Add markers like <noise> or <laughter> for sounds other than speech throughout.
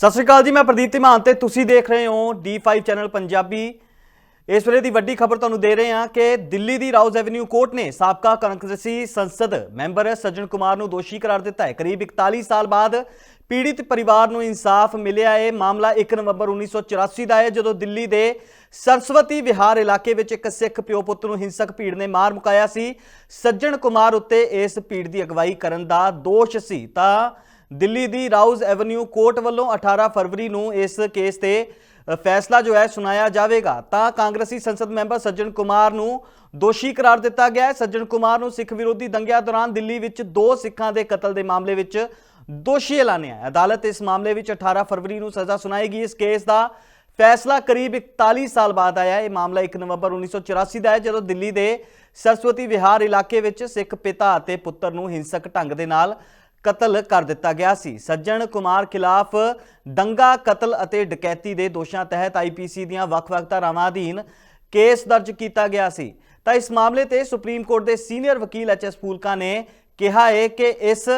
ਸਤਿ ਸ਼੍ਰੀ ਅਕਾਲ ਜੀ, ਮੈਂ ਪ੍ਰਦੀਪ ਧੀਮਾਨ ਤੇ ਤੁਸੀਂ ਦੇਖ ਰਹੇ ਹੋ D5 ਚੈਨਲ ਪੰਜਾਬੀ। ਇਸ ਵੇਲੇ ਦੀ ਵੱਡੀ ਖਬਰ ਤੁਹਾਨੂੰ ਦੇ ਰਹੇ ਹਾਂ ਕਿ ਦਿੱਲੀ ਦੀ ਰਾਉਜ਼ ਐਵਨਿਊ ਕੋਰਟ ਨੇ ਸਾਬਕਾ ਕਾਂਗਰਸੀ ਸੰਸਦ ਮੈਂਬਰ ਸੱਜਣ ਕੁਮਾਰ ਨੂੰ ਦੋਸ਼ੀ ਕਰਾਰ ਦਿੱਤਾ ਹੈ। ਕਰੀਬ 41 ਸਾਲ ਬਾਅਦ ਪੀੜਿਤ ਪਰਿਵਾਰ ਨੂੰ ਇਨਸਾਫ ਮਿਲਿਆ ਹੈ। ਮਾਮਲਾ 1 ਨਵੰਬਰ 1984 ਦਾ ਹੈ, ਜਦੋਂ ਦਿੱਲੀ ਦੇ ਸਰਸਵਤੀ ਵਿਹਾਰ ਇਲਾਕੇ ਵਿੱਚ ਇੱਕ ਸਿੱਖ ਪਿਓ ਪੁੱਤ ਨੂੰ ਹਿੰਸਕ ਭੀੜ ਨੇ ਮਾਰ ਮੁਕਾਇਆ ਸੀ। ਸੱਜਣ ਕੁਮਾਰ ਉੱਤੇ ਇਸ ਭੀੜ ਦੀ ਅਗਵਾਈ ਕਰਨ ਦਾ ਦੋਸ਼ ਸੀ। ਤਾਂ ਦਿੱਲੀ ਦੀ ਰਾਉਜ਼ ਐਵਨਿਊ ਕੋਰਟ ਵੱਲੋਂ 18 ਫਰਵਰੀ ਨੂੰ ਇਸ ਕੇਸ ਤੇ ਫੈਸਲਾ ਜੋ ਹੈ ਸੁਣਾਇਆ ਜਾਵੇਗਾ। ਤਾਂ ਕਾਂਗਰਸੀ ਸੰਸਦ ਮੈਂਬਰ ਸੱਜਣ ਕੁਮਾਰ ਨੂੰ ਦੋਸ਼ੀ ਕਰਾਰ ਦਿੱਤਾ ਗਿਆ ਹੈ। ਸੱਜਣ ਕੁਮਾਰ ਨੂੰ ਸਿੱਖ ਵਿਰੋਧੀ ਦੰਗਿਆਂ ਦੌਰਾਨ ਦਿੱਲੀ ਵਿੱਚ ਦੋ ਸਿੱਖਾਂ ਦੇ ਕਤਲ ਦੇ ਮਾਮਲੇ ਵਿੱਚ ਦੋਸ਼ੀ ਐਲਾਨਿਆ ਹੈ ਅਦਾਲਤ ਇਸ ਮਾਮਲੇ ਵਿੱਚ 18 ਫਰਵਰੀ ਨੂੰ ਸਜ਼ਾ ਸੁਣਾਏਗੀ। ਇਸ ਕੇਸ ਦਾ ਫੈਸਲਾ ਕਰੀਬ 41 ਸਾਲ ਬਾਅਦ ਆਇਆ ਇਹ ਮਾਮਲਾ 1 ਨਵੰਬਰ 1984 ਦਾ ਹੈ, ਜਦੋਂ ਦਿੱਲੀ ਦੇ ਸਰਸਵਤੀ ਵਿਹਾਰ ਇਲਾਕੇ ਵਿੱਚ ਸਿੱਖ ਪਿਤਾ ਅਤੇ ਪੁੱਤਰ ਨੂੰ ਹਿੰਸਕ ਢੰਗ ਦੇ ਨਾਲ ਕਤਲ ਕਰ ਦਿੱਤਾ ਗਿਆ ਸੀ ਸੱਜਣ ਕੁਮਾਰ ਖਿਲਾਫ ਦੰਗਾ ਕਤਲ ਅਤੇ ਡਕੈਤੀ ਦੇ ਦੋਸ਼ਾਂ ਤਹਿਤ ਆਈਪੀਸੀ ਦੀਆਂ ਵੱਖ-ਵੱਖ ਧਾਰਾਵਾਂ ਅਧੀਨ ਕੇਸ ਦਰਜ ਕੀਤਾ ਗਿਆ ਸੀ ਤਾਂ ਇਸ ਮਾਮਲੇ ਤੇ ਸੁਪਰੀਮ ਕੋਰਟ ਦੇ ਸੀਨੀਅਰ ਵਕੀਲ ਐਚਐਸ ਫੂਲਕਾ ਨੇ ਕਿਹਾ ਹੈ ਕਿ ਇਸ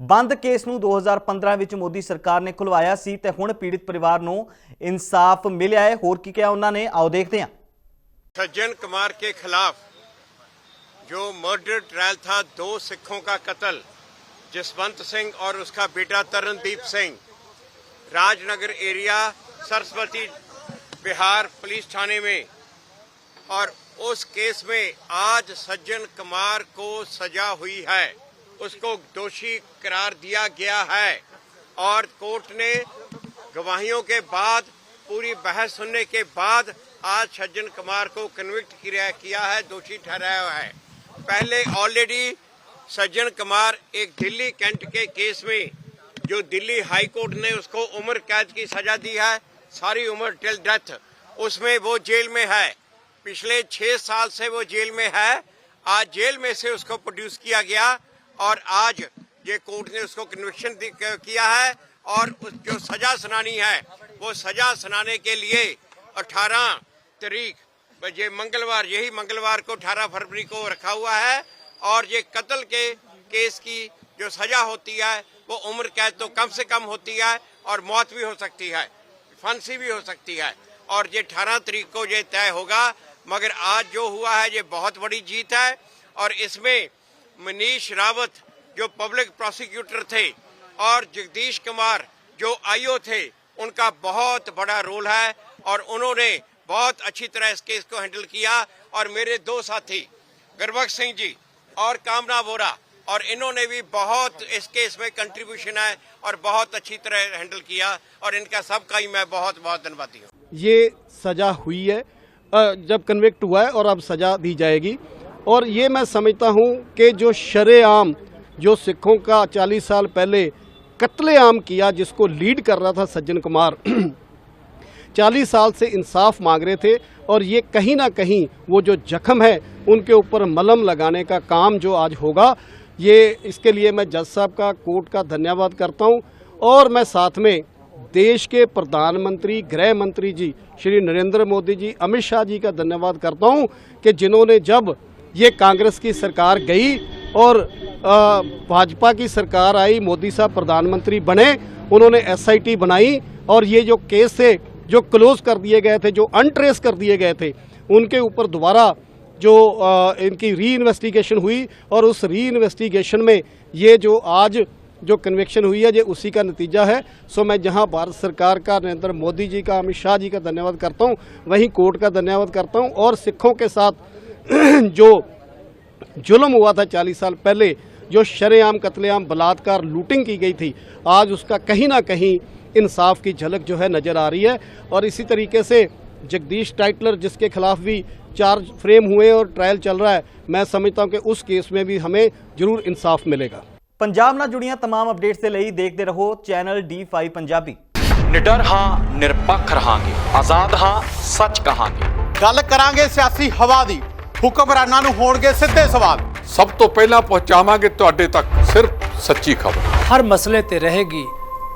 ਬੰਦ ਕੇਸ ਨੂੰ 2015 ਵਿੱਚ ਮੋਦੀ ਸਰਕਾਰ ਨੇ ਖੁਲਵਾਇਆ ਸੀ ਤੇ ਹੁਣ ਪੀੜਿਤ ਪਰਿਵਾਰ ਨੂੰ ਇਨਸਾਫ ਮਿਲਿਆ ਹੈ ਹੋਰ ਕੀ ਕਿਹਾ ਉਹਨਾਂ ਨੇ ਆਓ ਦੇਖਦੇ ਹਾਂ सज्जन कुमार के खिलाफ जो मर्डर ट्रायल था दो सिखों का कत्ल जसवंत सिंह और उसका बेटा तरनदीप सिंह। राजनगर एरिया, सरस्वती बिहार पुलिस थाने में। और उस केस में आज सज्जन कुमार को सजा हुई है। उसको दोषी करार दिया गया है। और कोर्ट ने गवाहियों के बाद, पूरी बहस सुनने के बाद आज सज्जन कुमार को कन्विक्ट किया है, दोषी ठहराया है। पहले ऑलरेडी सज्जन कुमार एक दिल्ली कैंट के केस में, जो दिल्ली हाई कोर्ट ने उसको उम्र कैद की सजा दी है, सारी उम्र टिल डेथ, उसमें वो जेल में है। पिछले छह साल से वो जेल में है। आज जेल में से उसको प्रोड्यूस किया गया और आज ये कोर्ट ने उसको कन्विक्शन किया है और उस जो सजा सुनानी है, वो सजा सुनाने के लिए 18 तारीख, ये मंगलवार, यही मंगलवार को 18 फरवरी को रखा हुआ है। और ये कत्ल के केस की जो सजा होती है, वो उम्र कैद तो कम से कम होती है और मौत भी हो सकती है, फांसी भी हो सकती है। और ये अठारह तरीक को ये तय होगा, मगर आज जो हुआ है, ये बहुत बड़ी जीत है। और इसमें मनीष रावत, जो पब्लिक प्रोसिक्यूटर थे, और जगदीश कुमार, जो आईओ थे, उनका बहुत बड़ा रोल है। और उन्होंने बहुत अच्छी तरह इस केस को हैंडल किया। और मेरे दो साथी गुरबख्श सिंह जी और कामना वोरा और इन्होंने भी बहुत इस केस में कंट्रीब्यूशन है और बहुत अच्छी तरह हैंडल किया और इनका सबका ही मैं बहुत बहुत धन्यवादी हूँ। ये सजा हुई है। जब कन्विक्ट हुआ है और अब सजा दी जाएगी। और ये मैं समझता हूँ कि जो शरेआम, जो सिखों का 40 साल पहले कत्लेआम किया जिसको लीड कर रहा था सज्जन कुमार 40 साल से इंसाफ मांग रहे थे और ये कहीं ना कहीं वो जो जख्म है, उनके ऊपर मलम लगाने का काम जो आज होगा, ये इसके लिए मैं जज साहब का, कोर्ट का धन्यवाद करता हूँ। और मैं साथ में देश के प्रधानमंत्री, गृह मंत्री जी, श्री नरेंद्र मोदी जी, अमित शाह जी का धन्यवाद करता हूँ कि जिन्होंने जब ये कांग्रेस की सरकार गई और भाजपा की सरकार आई, मोदी साहब प्रधानमंत्री बने, उन्होंने एसआईटी बनाई और ये जो केस थे जो क्लोज कर दिए गए थे जो अनट्रेस कर दिए गए थे उनके ऊपर दोबारा जो अ, इनकी री इन्वेस्टिगेशन हुई और उस री इन्वेस्टिगेशन में ये जो आज जो कन्वेक्शन हुई है ये उसी का नतीजा है। सो मैं जहाँ भारत सरकार का नरेंद्र मोदी जी का अमित शाह जी का धन्यवाद करता हूँ वहीं कोर्ट का धन्यवाद करता हूँ और सिखों के साथ <clears throat> जो जुल्म हुआ था 40 साल पहले जो शरेआम कत्लेआम बलात्कार लूटिंग की गई थी आज उसका कहीं ना कहीं इंसाफ की झलक जो है नज़र आ रही है और इसी तरीके से जगदीश टाइटलर जिसके खिलाफ भी चार्ज फ्रेम हुए और ट्रायल चल रहा है मैं समझता हूं कि उस केस में भी हमें जरूर इंसाफ मिलेगा ਪੰਜਾਬ ਨਾਲ ਜੁੜੀਆਂ तमाम ਅਪਡੇਟਸ ਦੇ ਲਈ ਦੇਖਦੇ ਰਹੋ ਚੈਨਲ D5 ਪੰਜਾਬੀ ਨਿਡਰ ਹਾਂ ਨਿਰਪੱਖ ਰਹਾਂਗੇ ਆਜ਼ਾਦ ਹਾਂ ਸੱਚ ਕਹਾਂਗੇ ਗੱਲ ਕਰਾਂਗੇ ਸਿਆਸੀ ਹਵਾ ਦੀ ਹੁਕਮਰਾਨਾਂ ਨੂੰ ਹੋਣਗੇ ਸਿੱਧੇ ਸਵਾਲ ਸਭ ਤੋਂ ਪਹਿਲਾਂ ਪਹੁੰਚਾਵਾਂਗੇ ਤੁਹਾਡੇ ਤੱਕ ਸਿਰਫ ਸੱਚੀ ਖਬਰ ਹਰ ਮਸਲੇ ਤੇ ਰਹੇਗੀ